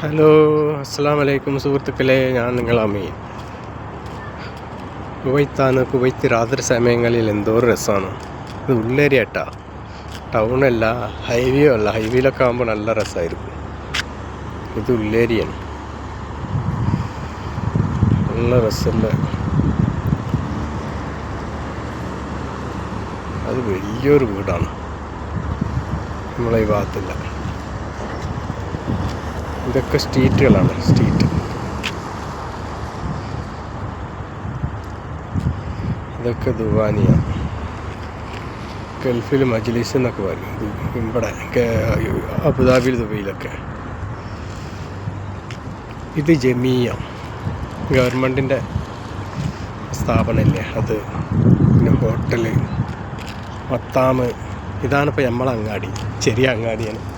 Hello അസ്സാം വലൈക്കും സുഹൃത്തുക്കളെ. ഞാൻ നിങ്ങൾ അമീൻ. കുവൈത്താണ് കുവൈത്ത് രാത്രി സമയങ്ങളിൽ എന്തോ രസമാണ് ഇത് ഉള്ളേരിയ കേട്ടാ ടൗണല്ല ഹൈവേയോ അല്ല. ഹൈവേയിലൊക്കെ ആകുമ്പോൾ നല്ല രസമായിരിക്കും ഇത് ഉള്ളേരിയാണ്. നല്ല രസമുള്ള അത് വലിയൊരു വീടാണ്. നമ്മളെ ഈ ഭാഗത്തില്ല. ഇതൊക്കെ സ്ട്രീറ്റുകളാണ് സ്ട്രീറ്റ് ഇതൊക്കെ ദുബാനിയാണ് ഗൾഫിൽ മജ്ലിസ് എന്നൊക്കെ പറയും. ഇവിടെ അബുദാബി ദുബൈയിലൊക്കെ. ഇത് ജമീയ. ഗവൺമെന്റിന്റെ സ്ഥാപനമല്ലേ അത്. പിന്നെ ഹോട്ടൽ. മത്താമ്. ഇതാണിപ്പോൾ നമ്മളെ അങ്ങാടി. ചെറിയ അങ്ങാടിയാണ്.